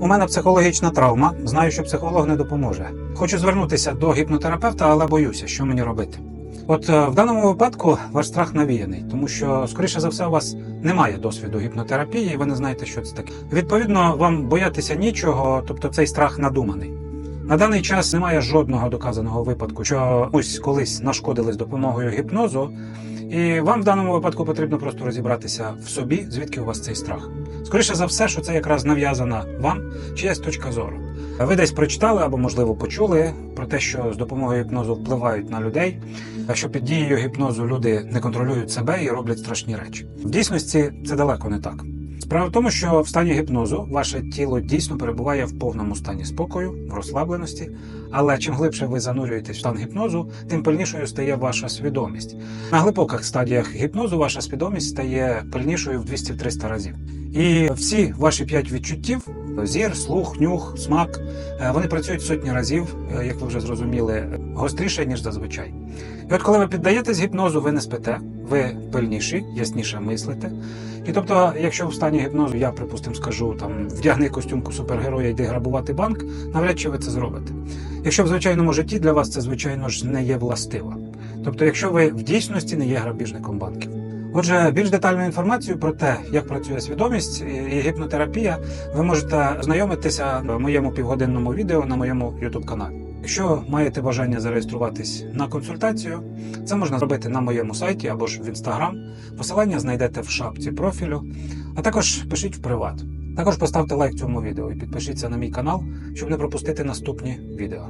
У мене психологічна травма. Знаю, що психолог не допоможе. Хочу звернутися до гіпнотерапевта, але боюся, що мені робити. От е, в даному випадку ваш страх навіяний, тому що, скоріше за все, у вас немає досвіду гіпнотерапії, і ви не знаєте, що це таке. Відповідно, вам боятися нічого, тобто цей страх надуманий. На даний час немає жодного доказаного випадку, що комусь колись нашкодили з допомогою гіпнозу, і вам в даному випадку потрібно просто розібратися в собі, звідки у вас цей страх. Скоріше за все, що це якраз нав'язана вам чиясь точка зору. Ви десь прочитали або, можливо, почули про те, що з допомогою гіпнозу впливають на людей, що під дією гіпнозу люди не контролюють себе і роблять страшні речі. В дійсності це далеко не так. Справа в тому, що в стані гіпнозу ваше тіло дійсно перебуває в повному стані спокою, в розслабленості, але чим глибше ви занурюєтесь в стан гіпнозу, тим пильнішою стає ваша свідомість. На глибоких стадіях гіпнозу ваша свідомість стає пильнішою в 200-300 разів. І всі ваші п'ять відчуттів зір, слух, нюх, смак, вони працюють сотні разів, як ви вже зрозуміли, гостріше, ніж зазвичай. І от коли ви піддаєтесь гіпнозу, ви не спите, ви пильніші, ясніше мислите. І тобто, якщо в стані гіпнозу я, припустимо, скажу там вдягни костюмку супергероя, йди грабувати банк, навряд чи ви це зробите. Якщо в звичайному житті для вас це, звичайно ж, не є властиво. Тобто, якщо ви в дійсності не є грабіжником банків. Отже, більш детальну інформацію про те, як працює свідомість і гіпнотерапія, ви можете знайомитися в моєму півгодинному відео на моєму youtube каналі. Якщо маєте бажання зареєструватись на консультацію, це можна зробити на моєму сайті або ж в інстаграм. Посилання знайдете в шапці профілю, а також пишіть в приват. Також поставте лайк цьому відео і підпишіться на мій канал, щоб не пропустити наступні відео.